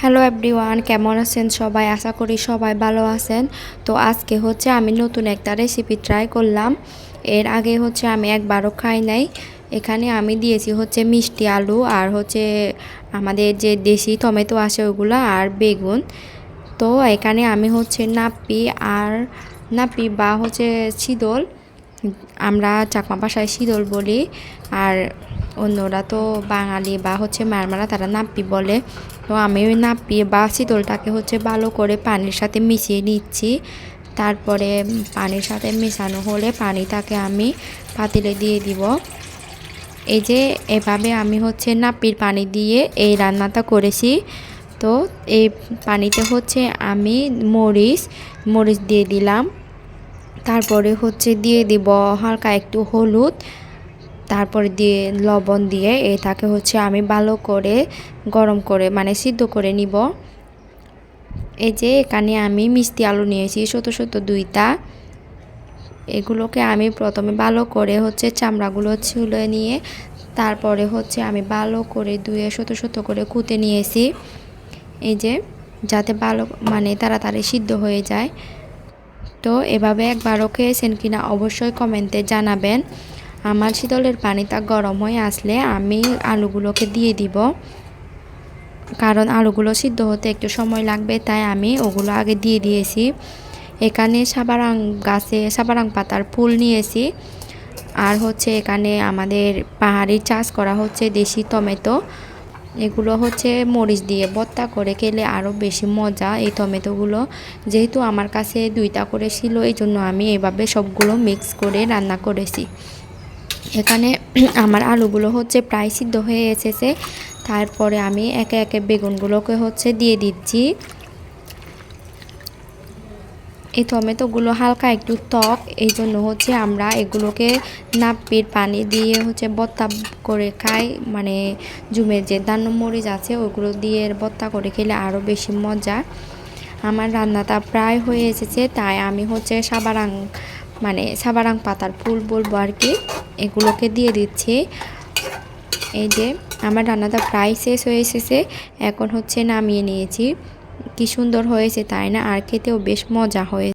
Hello everyone কেমন আছেন সবাই? আশা করি সবাই ভালো আছেন। তো আজকে হচ্ছে আমি নতুন একটা রেসিপি ট্রাই করলাম। এর আগে হচ্ছে আমি একবারও খাই নাই। এখানে আমি দিয়েছি হচ্ছে মিষ্টি আলু আর হচ্ছে আমাদের যে দেশি টমেটো আছে ওগুলো আর বেগুন। তো এখানে আমি হচ্ছে নাপি আর নাপি বা হচ্ছে শীতল আমরা চাকমা ভাষায় শীতল বলি, আর অন্যরা তো বাঙালি বা হচ্ছে মারমারা তারা নাপ্পি বলে। তো আমি ওই নাপ্পি বা শীতলটাকে হচ্ছে ভালো করে পানির সাথে মিশিয়ে নিচ্ছি। তারপরে পানির সাথে মেশানো হলে পানিটাকে আমি পাতিলে দিয়ে দিব। এই যে এভাবে আমি হচ্ছে নাপ্পির পানি দিয়ে এই রান্নাটা করেছি। তো এই পানিতে হচ্ছে আমি মরিচ মরিচ দিয়ে দিলাম। তারপরে হচ্ছে দিয়ে দিব হালকা একটু হলুদ, তারপরে দিয়ে লবণ দিয়ে এটাকে হচ্ছে আমি ভালো করে গরম করে মানে সিদ্ধ করে নিব। এই যে এখানে আমি মিষ্টি আলু নিয়েছি শত শত দুইটা। এগুলোকে আমি প্রথমে ভালো করে হচ্ছে চামড়াগুলো ছুলে নিয়ে, তারপরে হচ্ছে আমি ভালো করে ধুয়ে শত শত করে কুতে নিয়েছি। এই যে যাতে ভালো মানে তাড়াতাড়ি সিদ্ধ হয়ে যায়। তো এভাবে একবারও খেয়েছেন কিনা অবশ্যই কমেন্টে জানাবেন। আমার শীতলের পানিটা গরম হয়ে আসলে আমি আলুগুলোকে দিয়ে দিব। কারণ আলুগুলো সিদ্ধ হতে একটু সময় লাগবে, তাই আমি ওগুলো আগে দিয়ে দিয়েছি। এখানে সাবারাং গাছে সাবারাং পাতার ফুল নিয়েছি। আর হচ্ছে এখানে আমাদের পাহাড়ি চাষ করা হচ্ছে দেশি টমেটো। এগুলো হচ্ছে মরিচ দিয়ে বত্তা করে খেলে আরও বেশি মজা এই টমেটোগুলো। যেহেতু আমার কাছে দুইটা করে ছিল এই জন্য আমি এভাবে সবগুলো মিক্স করে রান্না করেছি। এখানে আমার আলুগুলো হচ্ছে প্রায় সিদ্ধ হয়ে এসেছে। তারপরে আমি একে একে বেগুনগুলোকে হচ্ছে দিয়ে দিচ্ছি। এই টমেটোগুলো হালকা একটু টক এই জন্য হচ্ছে আমরা এগুলোকে নাপির পানি দিয়ে হচ্ছে বত্তা করে খাই। মানে জুমের যে মরিচ আছে, ওগুলো দিয়ে বত্তা করে খেলে আরও বেশি মজা। আমার রান্নাটা প্রায় হয়ে এসেছে, তাই আমি হচ্ছে সাবারাং মানে সাবারাং পাতার ফুল বলব আর কি, এগুলোকে দিয়ে দিচ্ছি। এই যে, আমার রান্নাটা প্রায় শেষ হয়ে এসেছে, এখন হচ্ছে নামিয়ে নিয়েছি। কি সুন্দর হয়েছে তাই না? আর খেতেও বেশ মজা হয়েছে।